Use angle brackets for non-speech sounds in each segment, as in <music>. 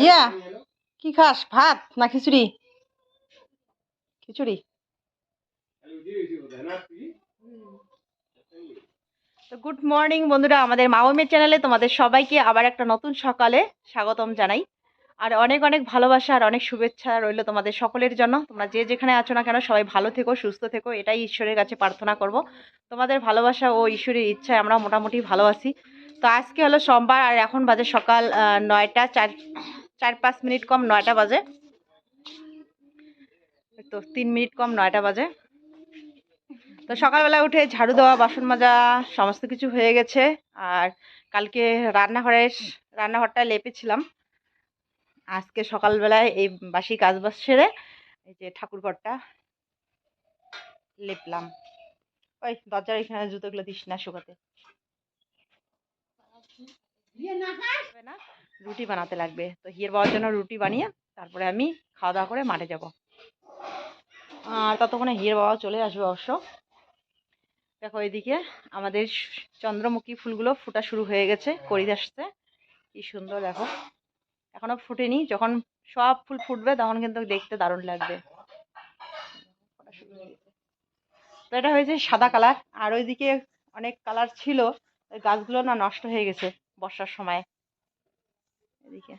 ইয়া, কি খাস? ভাত না খিচুড়ি? খিচুড়ি। তো গুড মর্নিং বন্ধুরা, আমাদের মাওমের চ্যানেলে তোমাদের সবাইকে আবার একটা নতুন সকালে স্বাগতম জানাই। আর অনেক অনেক ভালোবাসা আর অনেক শুভেচ্ছা রইল তোমাদের সকলের জন্য। তোমরা যে যেখানে আছো না কেন, সবাই ভালো থেকো, সুস্থ থেকো, এটাই ঈশ্বরের কাছে প্রার্থনা করব। তোমাদের ভালোবাসা ও ঈশ্বরের ইচ্ছায় আমরা মোটামুটি ভালো আছি। তো আজকে হলো সোমবার, আর এখন বাজে সকাল নয়টা চার চার পাঁচ মিনিট কম নয়টা বাজে। তো তিন মিনিট কম নয়টা বাজে। তো সকালবেলা উঠে ঝাড়ু দেওয়া বাসন মাজা সমস্ত কিছু হয়ে গেছে। আর কালকে রান্নাঘরে রান্নাঘরটা লেপেছিলাম। আজকে সকালবেলায় এই বাসি কাজ বাজ সেরে এই যে ঠাকুরঘরটা লেপলাম। ওই দরজার এখানে জুতোগুলো দিস না শুকাতে। না? রুটি বানাতে লাগবে। তো হিয়ের বাবার জন্য রুটি বানিয়ে তারপরে আমি খাওয়া দাওয়া করে মাঠে যাব। আর ততক্ষণে হিয়ের বাবা চলে আসবে অবশ্য। দেখো এদিকে আমাদের চন্দ্রমুখী ফুলগুলো ফোটা শুরু হয়ে গেছে করি আসছে। কি সুন্দর দেখো। এখনও ফুটেনি, যখন সব ফুল ফুটবে তখন কিন্তু দেখতে দারুণ লাগবে। তো এটা হয়েছে সাদা কালার। আর ওইদিকে অনেক কালার ছিল গাছগুলো না নষ্ট হয়ে গেছে বর্ষার সময়। এদিকে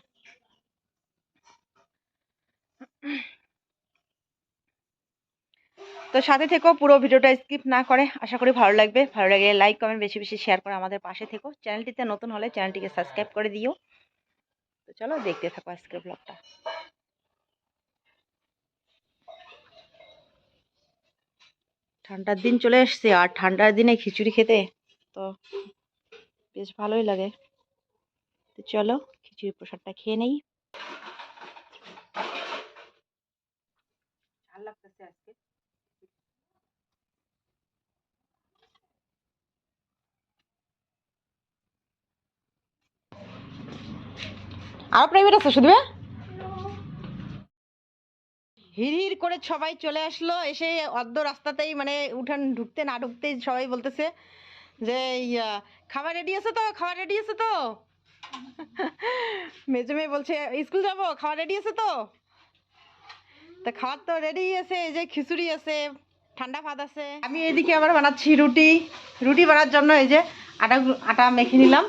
তো সাথে থেকো, পুরো ভিডিওটা স্কিপ না করে, আশা করি ভালো লাগবে। ভালো লাগলে লাইক কমেন্ট বেশি বেশি শেয়ার করে আমাদের পাশে থেকো। চ্যানেলটিতে নতুন হলে চ্যানেলটিকে সাবস্ক্রাইব করে দিও। তো চলো, দেখতে থাকো আজকের ব্লগটা ঠান্ডার দিন চলে এসছে, আর ঠান্ডার দিনে খিচুড়ি খেতে তো বেশ ভালোই লাগে। তো চলো খিচুড়ি প্রসাদটা খেয়ে নেই। ভালো লাগতেছে আজকে। আরও প্রাইভেট আছে শুধু হির হির করে সবাই চলে আসলো এসে অর্ধ রাস্তাতেই মানে উঠান ঢুকতে না ঢুকতেই সবাই বলতেছে যে খাবার রেডি আছে তো? খাবার রেডি আছে তো? মেজো মেয়ে বলছে, স্কুল যাব? খাওয়া রেডি আছে তো? তা খাওয়ার তো রেডি আছে, এই যে খিচুড়ি আছে, ঠান্ডা ভাত আছে। আমি এদিকে আবার বানাচ্ছি রুটি। রুটি বানার জন্য এই যে আটা আটা মেখে নিলাম।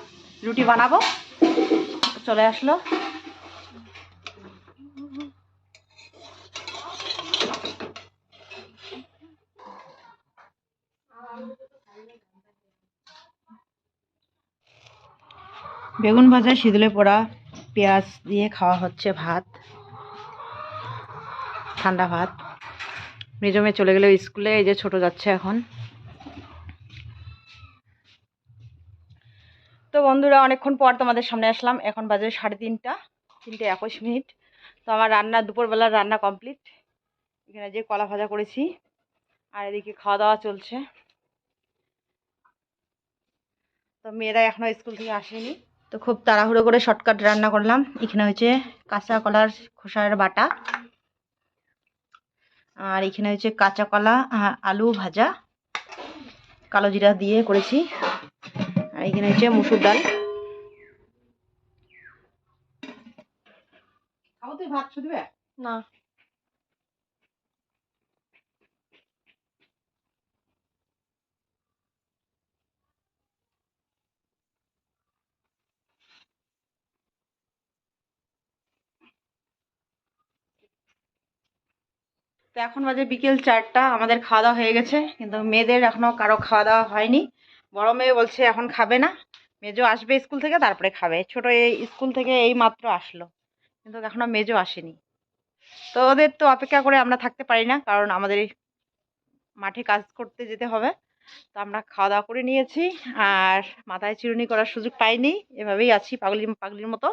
রুটি বানাবো। চলে আসলো। বেগুন ভাজা শীতলে পোড়া, পেঁয়াজ দিয়ে খাওয়া হচ্ছে ভাত। ঠান্ডা ভাত। মেজমে চলে গেলে স্কুলে, এই যে ছোট যাচ্ছে এখন। তো বন্ধুরা, অনেকক্ষণ পর তোমাদের সামনে আসলাম। এখন বাজে সাড়ে তিনটা, তিনটে একুশ মিনিট। তো আমার রান্না, দুপুরবেলার রান্না কমপ্লিট। এখানে যে কলা ভাজা করেছি, আর এদিকে খাওয়া দাওয়া চলছে। তো মেয়েরা এখনও স্কুল থেকে আসেনি। তো খুব তাড়াহুড়ো করে শর্টকাট রান্না করলাম। এখানে হচ্ছে কাঁচা কলার খোসার বাটা আর এখানে হচ্ছে কাঁচা কলা আলু ভাজা কালো জিরা দিয়ে করেছি। আর এখানে হচ্ছে মুসুর ডাল। খাব তুই ভাত শুধু না। তো এখন বাজে বিকেল চারটা, আমাদের খাওয়া দাওয়া হয়ে গেছে, কিন্তু মেয়েদের এখনও কারও খাওয়া দাওয়া হয়নি। বড় মেয়ে বলছে এখন খাবে না, মেজো আসবে স্কুল থেকে, তারপরে খাবে। ছোট এই স্কুল থেকে এই মাত্র আসলো, কিন্তু এখনও মেজো আসেনি। তো ওদের তো অপেক্ষা করে আমরা থাকতে পারি না, কারণ আমাদের মাঠে কাজ করতে যেতে হবে। তো আমরা খাওয়া দাওয়া করে নিয়েছি, আর মাথায় চিরুনি করার সুযোগ পাইনি, এভাবেই আছি পাগলি, পাগলির মতো।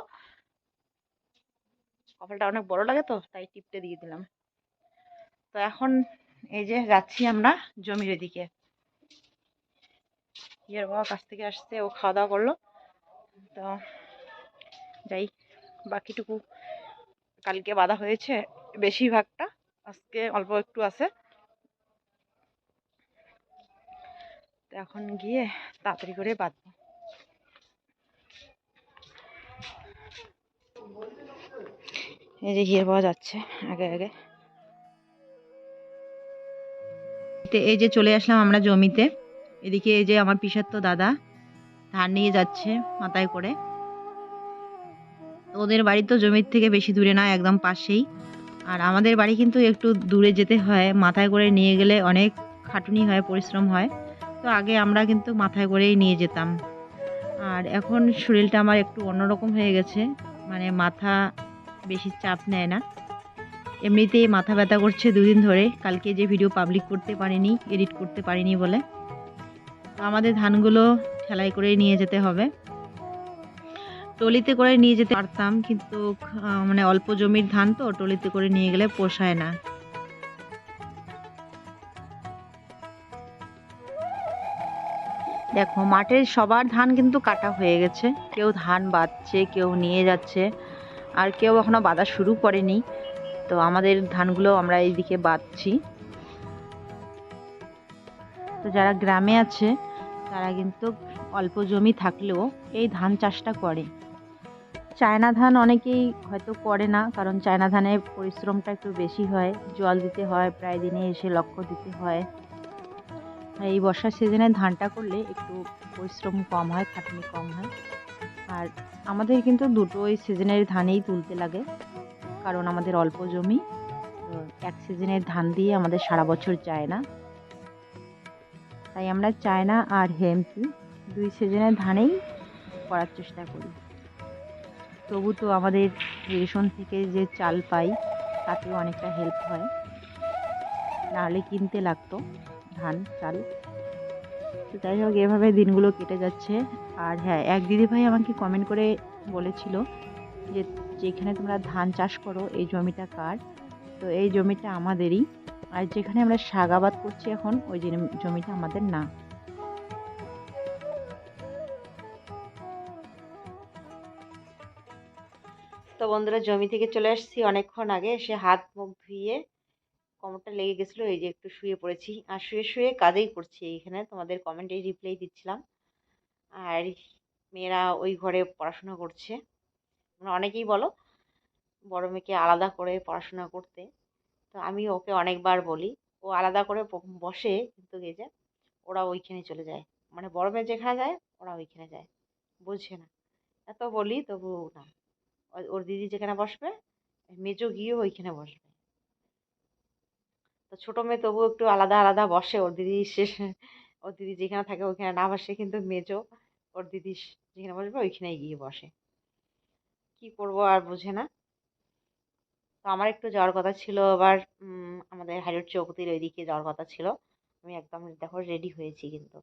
কপালটা অনেক বড় লাগে তো, তাই টিপতে দিয়ে দিলাম। তো এখন এই যে যাচ্ছি আমরা জমির এদিকে। ইয়ের বাবা কাছ থেকে আসছে, ও খাওয়া দাওয়া করল। তো যাই, বাকিটুকু কালকে বাঁধা হয়েছে, বেশিরভাগটা আজকে অল্প একটু আছে। তো এখন গিয়ে তাড়াতাড়ি করে বাঁধবো। এই যে হিয়ার পাওয়া যাচ্ছে আগে আগে। তো এই যে চলে আসলাম আমরা জমিতে। এদিকে এই যে আমার পিসাত্ত দাদা ধান নিয়ে যাচ্ছে মাথায় করে। ওদের বাড়ি তো জমির থেকে বেশি দূরে না, একদম পাশেই। আর আমাদের বাড়ি কিন্তু একটু দূরে যেতে হয়, মাথায় করে নিয়ে গেলে অনেক খাটুনি হয়, পরিশ্রম হয়। তো আগে আমরা কিন্তু মাথায় করেই নিয়ে যেতাম। আর এখন শরীরটা আমার একটু অন্যরকম হয়ে গেছে মানে মাথা বেশি চাপ নেয় না। এমনিতেই মাথা ব্যথা করছে দুদিন ধরে। কালকে যে ভিডিও পাবলিক করতে পারিনি এডিট করতে পারিনি বলে। তো আমাদের ধানগুলো ঠেলাই করে নিয়ে যেতে হবে। টলিতে করে নিয়ে যেতে পারতাম, কিন্তু মানে অল্প জমির ধান তো, টলিতে করে নিয়ে গেলে পোষায় না। দেখো, মাঠের সবার ধান কিন্তু কাটা হয়ে গেছে। কেউ ধান বাঁধছে, কেউ নিয়ে যাচ্ছে। আর কেউ এখনও বাঁধা শুরু করেনি। তো আমাদের ধানগুলো আমরা এইদিকে বাঁধছি। তো যারা গ্রামে আছে, তারা কিন্তু অল্প জমি থাকলেও এই ধান চাষটা করে। চায়না ধান অনেকেই হয়তো করে না, কারণ চায়না ধানের পরিশ্রমটা একটু বেশি হয়। জল দিতে হয়, প্রায় দিনে এসে লক্ষ্য দিতে হয়। এই বর্ষার সিজনে ধানটা করলে একটু পরিশ্রম কম হয়, খাটনি কম হয়। আর আমাদের কিন্তু দুটোই সিজনের ধানেই তুলতে লাগে। কারণ আমাদের অল্প জমি, তো এক সিজনের ধান দিয়ে আমাদের সারা বছর যায় না তাই আমরা চায়না আর হেমকি দুই সিজনের ধানেই করার চেষ্টা করি। তবু তো আমাদের রেশন থেকে যে চাল পাই, তাতেও অনেকটা হেল্প হয়। নাহলে কিনতে লাগতো ধান, চাল। তো যাই হোক, এভাবে দিনগুলো কেটে যাচ্ছে। আর হ্যাঁ এক দিদিভাই আমাকে কমেন্ট করে বলেছিল যে যেখানে তোমরা ধান চাষ করো, এই জমিটা কার? তো এই জমিটা আমাদেরই। আর যেখানে আমরা শাক আবাদ করছি এখন, ওই জমি- জমিটা আমাদের না। তো বন্ধুরা, জমি থেকে চলে আসছি। অনেকক্ষণ আগে এসে হাত, মুখ ধুয়ে কোমরটা লেগে গেছিল, এই যে একটু শুয়ে পড়েছি। আর শুয়ে শুয়ে কাজেই করছি এইখানে। তোমাদের কমেন্টে রিপ্লাই দিচ্ছিলাম। আর মেয়েরা ওই ঘরে পড়াশোনা করছে। তোমরা অনেকেই বলো, বড় মেয়েকে আলাদা করে পড়াশোনা করতে। তো আমি ওকে অনেকবার বলি, ও আলাদা করে বসে কিন্তু যে ওরা ওইখানে চলে যায়। মানে বড় মেয়ে যেখানে যায়, ওরা ওইখানে যায়। বুঝছে না। এত বলি তবু না। ওর দিদি যেখানে বসবে, মেজো গিয়েও ওইখানে বসবে। তো ছোটো মেয়ে তবু একটু আলাদা আলাদা বসে। ওর দিদি শেষ ওর দিদি যেখানে থাকে ওইখানে না বসে কিন্তু মেজো, ওর দিদি যেখানে বসবে ওইখানেই গিয়ে বসে। কি করব আর বুঝে না। তো আমার একটু যাওয়ার কথা ছিল, আবার আমাদের হাইরোড চৌকতির ওইদিকে যাওয়ার কথা ছিল। আমি একদম দেখো রেডি হয়েছি কিন্তু।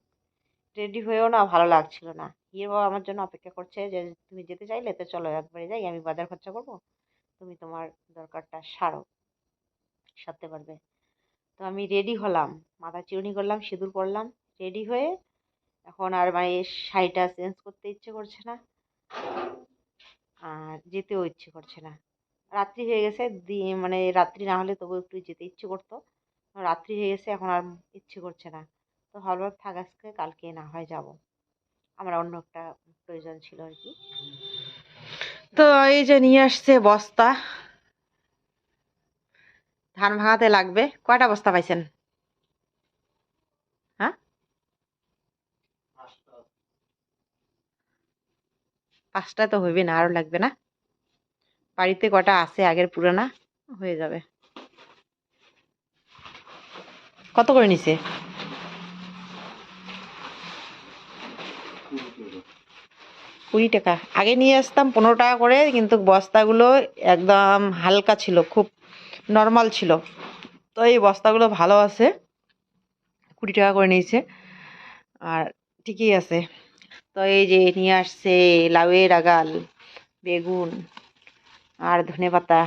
রেডি হয়েও না, ভালো লাগছিল না। হির বাবা আমার জন্য অপেক্ষা করছে যে, তুমি যেতে চাইলে তো চলো একবারে যাই, আমি বাজার খরচা করব, তুমি তোমার দরকারটা সারো, সারতে পারবে। তো আমি রেডি হলাম মাথা চিরুনি করলাম, সিঁদুর পরলাম রেডি হয়ে এখন আর মানে শাড়িটা চেঞ্জ করতে ইচ্ছে করছে না। যেতেও ইচ্ছে করছে না। রাত্রি হয়ে গেছে, দি- মানে রাত্রি না হলে তবু একটু যেতে ইচ্ছে করতো। রাত্রি হয়ে গেছে, এখন আর ইচ্ছে করছে না। তো ভাবলাম, থাক আজকে, কালকে না হয় যাব। আমার অন্য একটা প্রয়োজন ছিল আর কি। তো এই যে নিয়ে আসছে বস্তা, ধান ভাঙাতে লাগবে। কয়টা বস্তা পাইছেন হ্যাঁ পাঁচটা তো হইবে না, আরও লাগবে না। বাড়িতে কটা আছে, আগের পুরানা, হয়ে যাবে। কত করে নিছে? কুড়ি টাকা। আগে নিয়ে আসতাম পনেরো টাকা করে, কিন্তু বস্তাগুলো একদম হালকা ছিল, খুব নর্মাল ছিল। তো এই বস্তাগুলো ভালো আছে, কুড়ি টাকা করে নিয়েছে। আর ঠিকই আছে। তো এই যে নিয়ে আসছে লাউয়ের আগাল, বেগুন আর ধনে পাতা।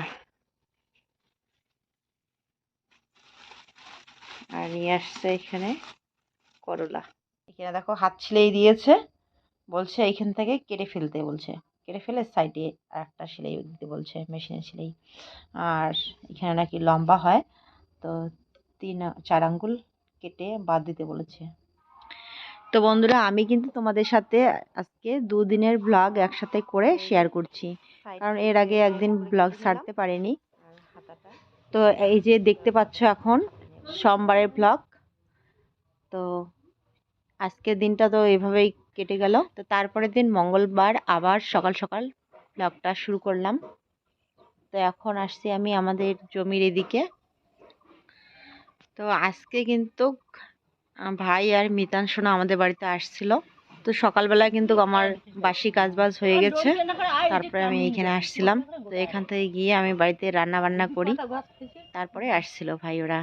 আর নিয়ে আসছে এখানে করলা। এখানে দেখো হাত ছিলেই দিয়েছে, বলছে এইখান থেকে কেটে ফেলতে বলছে। কেটে ফেলে সাইডে আর একটা সেলাই দিতে বলছে মেশিনে সেলাই। আর এখানে নাকি লম্বা হয়, তো তিন চার আঙ্গুল কেটে বাদ দিতে বলেছে। তো বন্ধুরা আমি কিন্তু তোমাদের সাথে আজকে দুদিনের ব্লগ একসাথে করে শেয়ার করছি। কারণ এর আগে একদিন ব্লগ ছাড়তে পারিনি। তো এই যে দেখতে পাচ্ছ এখন সোমবারের ব্লগ তো আজকের দিনটা তো এভাবেই কেটে গেল। তো তারপরের দিন মঙ্গলবার আবার সকাল সকাল ব্লগটা শুরু করলাম। তো এখন আসছি আমি আমাদের জমির এদিকে। তো আজকে কিন্তু ভাই আর মিতান সোনা আমাদের বাড়িতে আসছিল। তো সকালবেলা কিন্তু আমার বাসি কাজবাজ হয়ে গেছে। তারপরে আমি এখানে আসছিলাম। তো এখান থেকে গিয়ে আমি বাড়িতে রান্না বান্না করি। তারপরে আসছিল ভাই ওরা।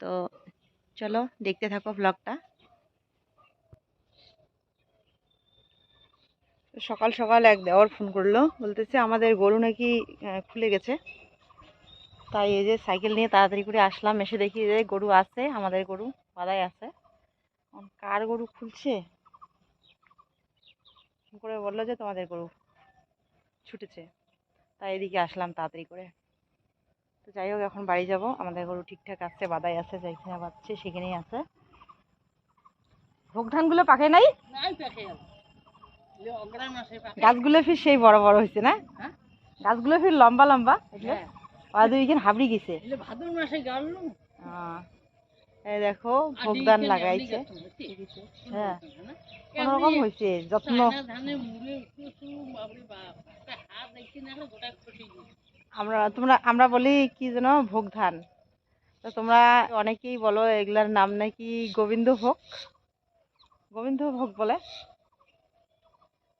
তো চলো, দেখতে থাকো ব্লগটা সকাল সকাল এক দেওয়ার ফোন করল। বলতেছে, আমাদের গরু নাকি খুলে গেছে। তাই এই যে সাইকেল নিয়ে তাড়াতাড়ি করে আসলাম এসে দেখি যে গরু আছে আমাদের গরু বাদাই আছে। কার গরু খুলছে? করে বলল যে তোমাদের গরু ছুটেছে। তাই এদিকে আসলাম তাড়াতাড়ি করে। তো যাই হোক এখন বাড়ি যাব। আমাদের গরু ঠিকঠাক আছে বাদাই আছে যেখানে বাচ্ছে সেখানেই আছে। ভোগ ধানগুলো পাকে। নাই গাছগুলো ফির সেই বড় বড় হয়েছে না? হ্যাঁ? গাছগুলো ফির লম্বা লম্বা? এগুলো আর হাবড়ি গেছে। ভাদর মাসে গেল এই দেখো ভোগ ধান লাগাইছে। হ্যাঁ। কোনরকম হয়েছে। যত্ন। আমরা তোমরা আমরা বলি কি যেন ভোগ ধান তো তোমরা অনেকেই বলো এগুলার নাম নাকি গোবিন্দ ভোগ। গোবিন্দ ভোগ বলে।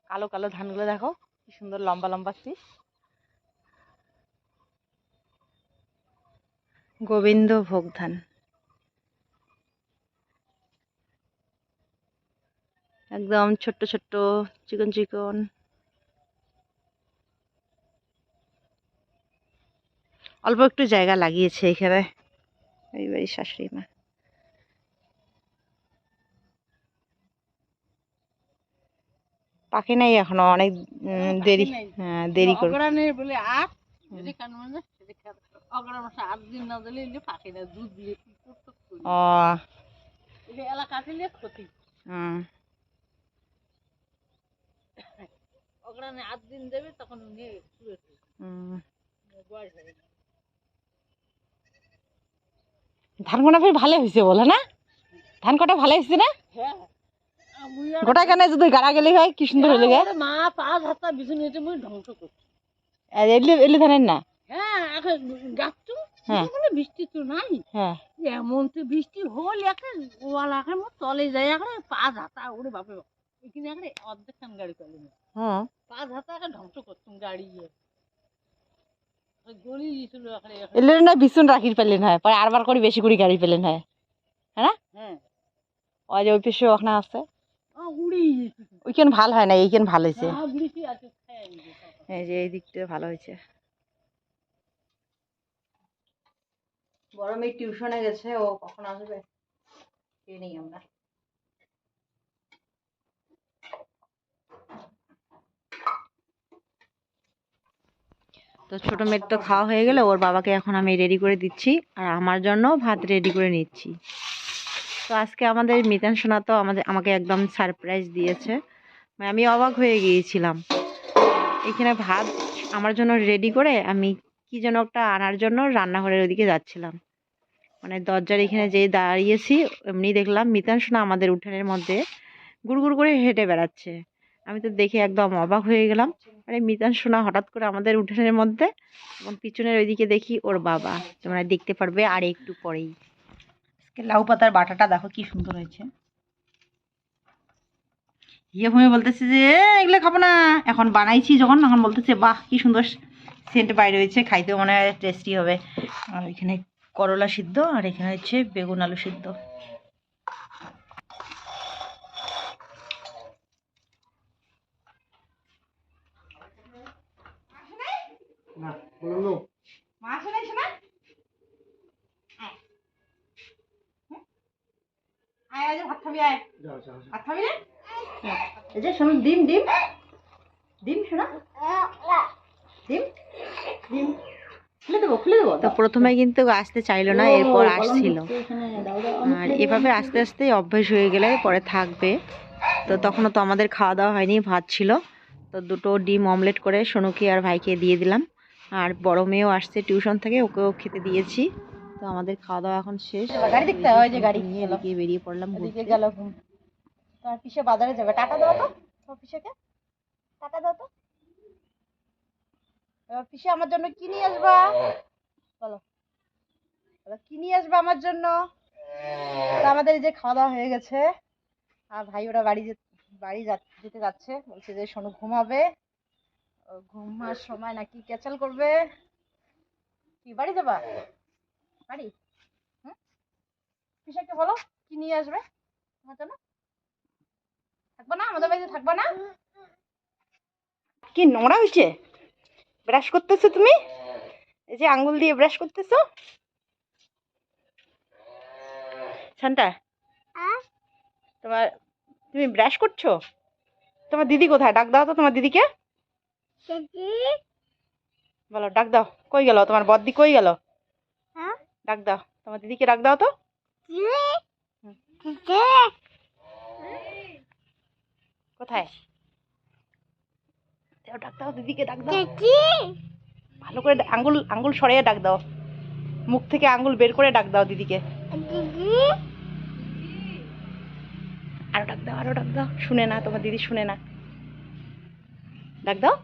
কালো কালো ধানগুলো দেখো কি সুন্দর লম্বা লম্বা শীষ গোবিন্দ ভোগ ধান একদম ছোট্ট ছোট্ট চিকন চিকন। অল্প একটু জায়গা লাগিয়েছে এখানে। এই বাড়ির শাশুড়ি মা। পাখি নাই এখনও অনেক দেরি হ্যাঁ দেরি করে ও। এলাকা ক্ষতি। হুম। আট দিন দেবে তখন নিয়ে হয়ে। ধান কোনা ফের ভালো হয়েছে বলে না? ধান কটা ভালো হয়েছে না? হ্যাঁ। গোটা কেন যদি গাড়া গেলে হয় কি সুন্দর হলে মা পাঁচ হাতা বিছুন হয়েছে মুই ধ্বংস করছি। এলে এলে ধানের না? হ্যাঁ হ্যাঁ। বলে বৃষ্টি তো নাই। হ্যাঁ। এমন তো বৃষ্টি হল তলে যায় এখন পাঁচ হাতা ওরে বাপরে এখানে এখন অর্ধেক খান গাড়ি পেলে না হুম পাঁচ হাতা এখন ধ্বংস করতাম গাড়ি গলি এলে না বিছুন রাখির পেলেন হয় পরে আরবার করে বেশি করে গাড়ি পেলেন হয়। হ্যাঁ ওই যে ওই পেশে ওখানে আছে। ওইখান ভালো হয় না এইখান ভালো হয়েছে হ্যাঁ এই যে এই দিকটা ভালো হয়েছে বড় মেয়ে টিউশনে গেছে, ও কখন আসবে? কে নেই আমরা। তো ছোট মেয়ের তো খাওয়া হয়ে গেলে, ওর বাবাকে এখন আমি রেডি করে দিচ্ছি, আর আমার জন্য ভাত রেডি করে নিচ্ছি। তো আজকে আমাদের মিতান সোনা তো আমাদের, আমাকে একদম সারপ্রাইজ দিয়েছে। মানে আমি অবাক হয়ে গিয়েছিলাম। এখানে ভাত আমার জন্য রেডি করে আমি কি যেন একটা আনার জন্য রান্নাঘরের ওদিকে যাচ্ছিলাম। মানে দরজার এখানে যেই দাঁড়িয়েছি এমনি দেখলাম মিতান সোনা আমাদের উঠানের মধ্যে গুড়গুড় করে হেঁটে বেড়াচ্ছে। আমি তো দেখে একদম অবাক হয়ে গেলাম। আরে মিতান সোনা হঠাৎ করে আমাদের উঠানের মধ্যে এবং পিছনের ওইদিকে দেখি ওর বাবা। তোমরা দেখতে পারবে আর একটু পরেই। লাউ পাতার বাটাটা দেখো কি সুন্দর হয়েছে। ইয়ে ভূমি বলতেছে যে এগুলো খাব না। এখন বানাইছি যখন তখন বলতেছে বাহ কি সুন্দর সেন্ট বাইরে হয়েছে খাইতেও মনে হয় টেস্টি হবে। আর এখানে করলা সিদ্ধ আর এখানে হচ্ছে বেগুন আলু সিদ্ধ। মাছ নাই শোনা আয়। আয় ভাত খাবি আয়। ভাত খাবি না? এই যে শোনো ডিম ডিম। ডিম শোনা। ডিম? ডিম খুলে দেবো খুলে দেবো? তো প্রথমে কিন্তু আসতে চাইলো না এরপর আসছিল। আর এভাবে আস্তে আস্তে অভ্যেস হয়ে গেলে পরে থাকবে। তো তখনও তো আমাদের খাওয়া দাওয়া হয়নি ভাত ছিল। তো দুটো ডিম অমলেট করে সোনুকে আর ভাইকে দিয়ে দিলাম। আর বড় মেয়েও আসছে টিউশন থেকে ওকেও খেতে দিয়েছি। তো আমাদের খাওয়া দাওয়া এখন শেষ। গাড়ি দেখতে হয়, যে গাড়ি। নিয়ে এদিকে বেরিয়ে পড়লাম ওদিকে ঘুরতে। গেল তোমার পিসে বাজারে যাবে। টাটা দাও তো তোমার পিসেকে। টাটা দাও তো। পিসে আমার জন্য কি নিয়ে আসবা? বলো। কি নিয়ে আসবে আমার জন্য? আমাদের যে খাওয়া দাওয়া হয়ে গেছে। আর ভাই ওরা বাড়ি বাড়ি যেতে যাচ্ছে। বলছে যে সোনু ঘুমাবে। ঘুমার সময় নাকি ক্যাচাল করবে। কি, বাড়ি যাবা? বাড়ি? হুম? পিসাকে বলো, কি নিয়ে আসবে? আমার জন্য? থাকব না? আমাদের বাড়িতে থাকব না? কি নোংরা হয়েছে ব্রাশ করতেছো তুমি? এই যে আঙ্গুল দিয়ে ব্রাশ করতেছো? শান্তা তোমার তুমি ব্রাশ করছ? তোমার দিদি কোথায়? ডাক দাও তো তোমার দিদিকে। বলো ডাক দাও। কই গেল? তোমার বদ্দি কই গেল? ডাক দাও। তোমার দিদিকে ডাক দাও তো। কোথায়? যাও ডাক দাও দিদিকে ডাক দাও। ভালো করে আঙ্গুল আঙ্গুল সরিয়ে ডাক দাও। মুখ থেকে আঙ্গুল বের করে ডাক দাও দিদিকে। আরও ডাক দাও আরও ডাক দাও। শুনে না তোমার দিদি শুনে না। ডাক দাও।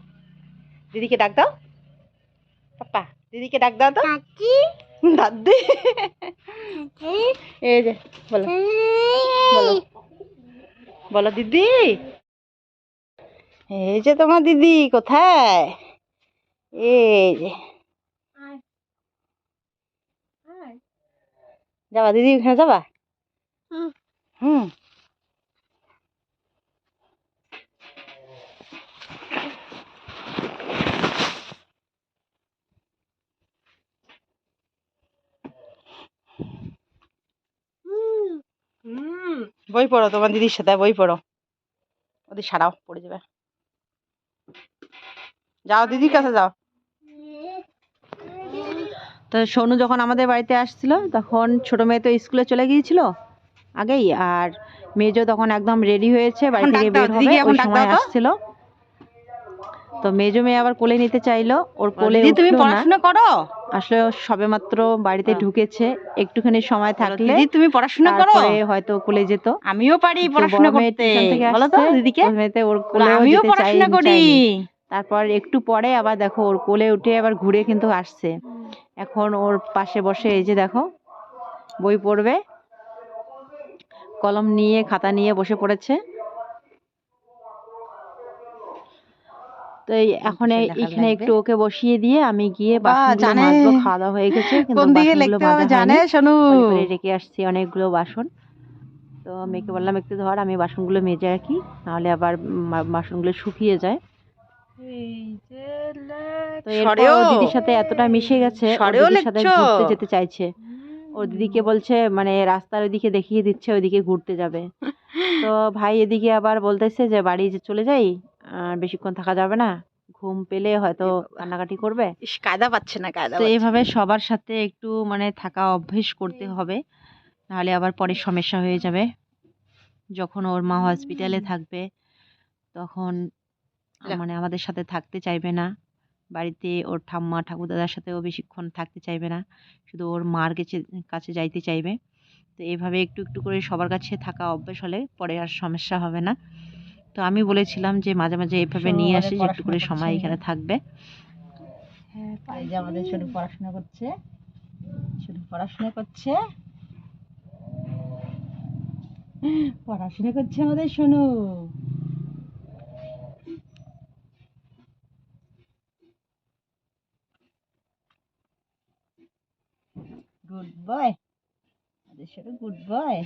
দিদিকে ডাক দাও। পাপা দিদিকে ডাক দাও তো। দাদি এই যে বলো। বলো। বলো দিদি। এই যে তোমার দিদি কোথায়? এই যে। যাবা দিদি ওখানে যাবা? হুম। বই পড়ো তোমার দিদির সাথে বই পড়ো। ওদের সারাও পড়ে যাবে। যাও দিদির কাছে যাও। তো সোনু যখন আমাদের বাড়িতে আসছিল তখন ছোট মেয়ে তো স্কুলে চলে গিয়েছিল আগেই আর মেজো তখন একদম রেডি হয়েছে বাড়ি থেকে বের হবে ওই সময় আসছিল। তো মেজো মেয়ে আবার কোলে নিতে চাইলো ওর কোলে দিদি তুমি পড়াশোনা করো? আসলে ও সবেমাত্র বাড়িতে। ঢুকেছে একটুখানি সময় থাকলে তুমি পড়াশোনা করো? হয়তো কোলে যেত। আমিও পারি পড়াশোনা করতে। বলো তো দিদিকে। ওর মেয়েতে ওর বলো, কোলেও আমিও পড়াশোনা করি। তারপর একটু পরে আবার দেখো ওর কোলে উঠে আবার ঘুরে কিন্তু আসছে। এখন ওর পাশে বসে এই যে দেখো বই পড়বে কলম নিয়ে খাতা নিয়ে বসে পড়েছে। তো এখন এখানে একটু ওকে বসিয়ে দিয়ে আমি গিয়ে জানে। মাজবো খাওয়া দাওয়া হয়ে গেছে <laughs> কিন্তু কোন দিকে বাসনগুলো মাজা জানে। শোনু? রেখে আসছি অনেকগুলো বাসন। তো মেয়েকে বললাম একটু ধর আমি বাসনগুলো মেজে রাখি নাহলে আবার বাসনগুলো শুকিয়ে যায়। তো এরপর দিদির সাথে এতটা মিশে গেছে দিদির সাথে ঘুরতে যেতে চাইছে। ওর দিদিকে বলছে মানে রাস্তার ওইদিকে দেখিয়ে দিচ্ছে ওইদিকে ঘুরতে যাবে। <laughs> তো ভাই এদিকে আবার বলতেছে যে বাড়ি যে চলে যাই? বেশিক্ষণ থাকা যাবে না। ঘুম পেলে হয়তো কান্নাকাটি করবে। কায়দা পাচ্ছে না কায়দা তো এইভাবে সবার সাথে একটু মানে থাকা অভ্যেস করতে হবে। নাহলে আবার পরে সমস্যা হয়ে যাবে। যখন ওর মা হসপিটালে থাকবে তখন মানে আমাদের সাথে থাকতে চাইবে না। বাড়িতে ওর ঠাম্মা ঠাকুরদাদার সাথেও বেশিক্ষণ থাকতে চাইবে না। শুধু ওর মার কাছে কাছে যাইতে চাইবে। তো এইভাবে একটু একটু করে সবার কাছে থাকা অভ্যেস হলে পরে আর সমস্যা হবে না। তো আমি বলেছিলাম যে মাঝে মাঝে এইভাবে শোনো, নিয়ে আসি যে একটু করে সময় এখানে থাকবে। হ্যাঁ যে আমাদের শুধু পড়াশোনা করছে। শুধু পড়াশোনা করছে। পড়াশোনা করছে আমাদের শোনো গুড বয়। আমাদের শোনো গুড বয়।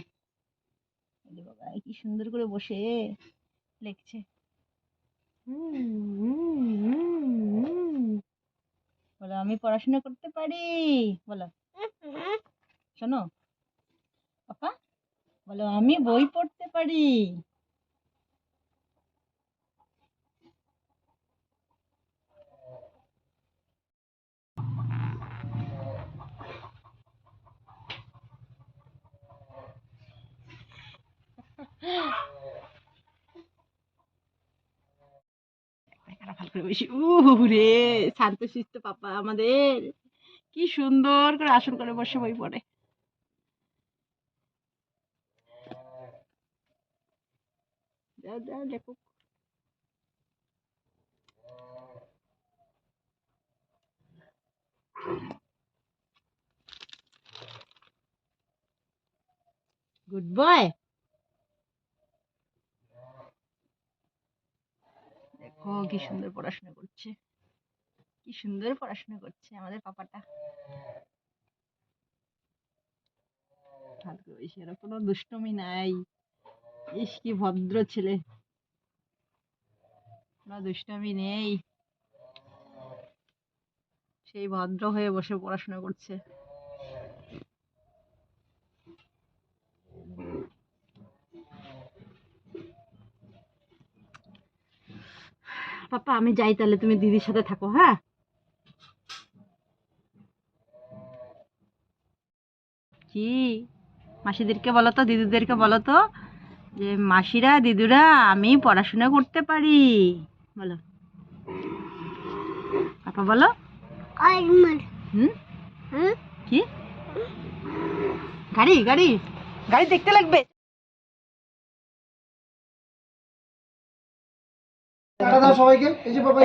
বাবা কি সুন্দর করে বসে। লিখছে। বলো আমি পড়াশোনা করতে পারি? বলো। শোনো। পাপা বলো আমি বই পড়তে পারি? <laughs> করে বসি। উহ শান্ত শিষ্ট পাপা আমাদের। কি সুন্দর করে আসন করে বসে বই পড়ে। Good boy. দেখো কি সুন্দর পড়াশোনা করছে। কি সুন্দর পড়াশোনা করছে আমাদের পাপাটা। কোনো দুষ্টমি নাই। ইস, কি ভদ্র ছেলে। কোনো দুষ্টমি নেই। সেই ভদ্র হয়ে বসে পড়াশোনা করছে। পাপা আমি যাই তাহলে তুমি দিদির সাথে থাকো হ্যাঁ? কি? মাসিদেরকে বলো তো দিদিদেরকে বলো তো যে মাসিরা দিদুরা আমি পড়াশোনা করতে পারি। বলো। পাপা বলো। হুম? কি? গাড়ি গাড়ি। গাড়ি দেখতে লাগবে। দাও সবাইকে। এই যে বাবা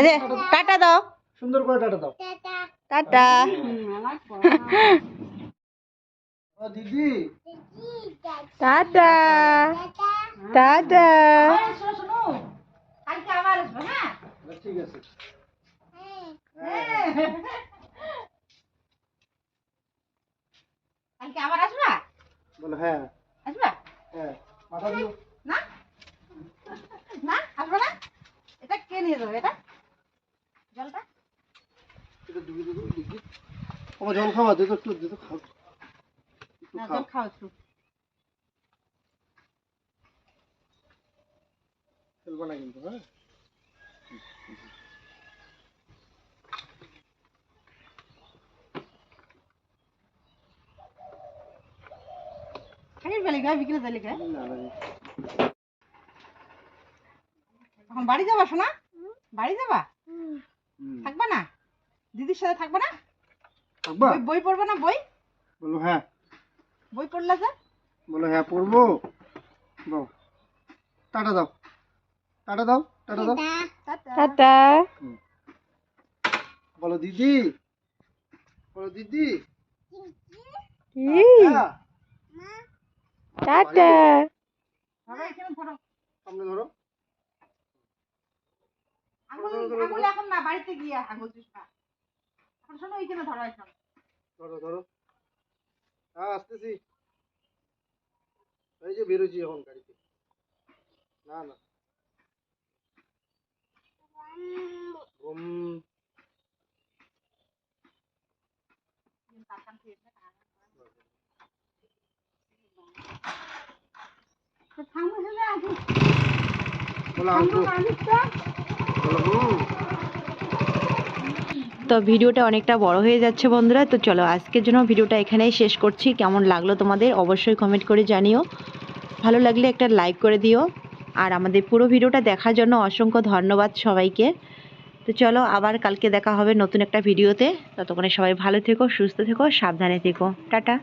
টাটা। দাও। সুন্দর করে টাটা দাও। টাটা। ও দিদি। টাটা। টাটা। শোনো শোনো কালকে আবার আসবে হ্যাঁ? ঠিক আছে। কালকে আবার আসবা? বলো হ্যাঁ। আসবা? হ্যাঁ। মাথা দিও না? না? আসবে না? এটা কে নিয়ে যাবে এটা? জলটা? এটা ডুবি দেবো দেখি। আমার জল খাওয়া দে তো একটু দে তো খাও। না জল খাও একটু। ফেলব না কিন্তু হ্যাঁ? খালি ফেলে গা বিকেলে ফেলে গা না না। এখন বাড়ি যাবা শোনা বাড়ি যাবা? থাকবা না? দিদির সাথে থাকবা না? থাকবা? বই- বই পড়বা না? বই? বলো হ্যাঁ। বই পড়লা যে? বলো হ্যাঁ পড়ব। দাও। টাটা দাও। টাটা দাও টাটা দাও। টাটা। বলো দিদি। বলো দিদি। কি টাটা। ধরো এখানে ধরো সামনে ধরো আঙুল আঙুল এখন না বাড়িতে গিয়ে আঙুল দিস না। এখন শোনো এইখানে ধরো এখন ধরো ধরো। হ্যাঁ আসতেছি। এই যে বেরোছি এখন গাড়িতে। না না। থামো হেলে আগে। আঙ্কু বলো গো। তো ভিডিওটা অনেকটা বড় হয়ে যাচ্ছে বন্ধুরা, তো চলো আজকের জন্য ভিডিওটা এখানেই শেষ করছি। কেমন লাগল তোমাদের অবশ্যই কমেন্ট করে জানিও। ভালো লাগলে একটা লাইক করে দিও। আর আমাদের পুরো ভিডিওটা দেখার জন্য অসংখ্য ধন্যবাদ সবাইকে। তো চলো আবার কালকে দেখা হবে নতুন একটা ভিডিওতে। ততক্ষণে সবাই ভালো থেকো, সুস্থ থেকো, সাবধানে থেকো। টাটা।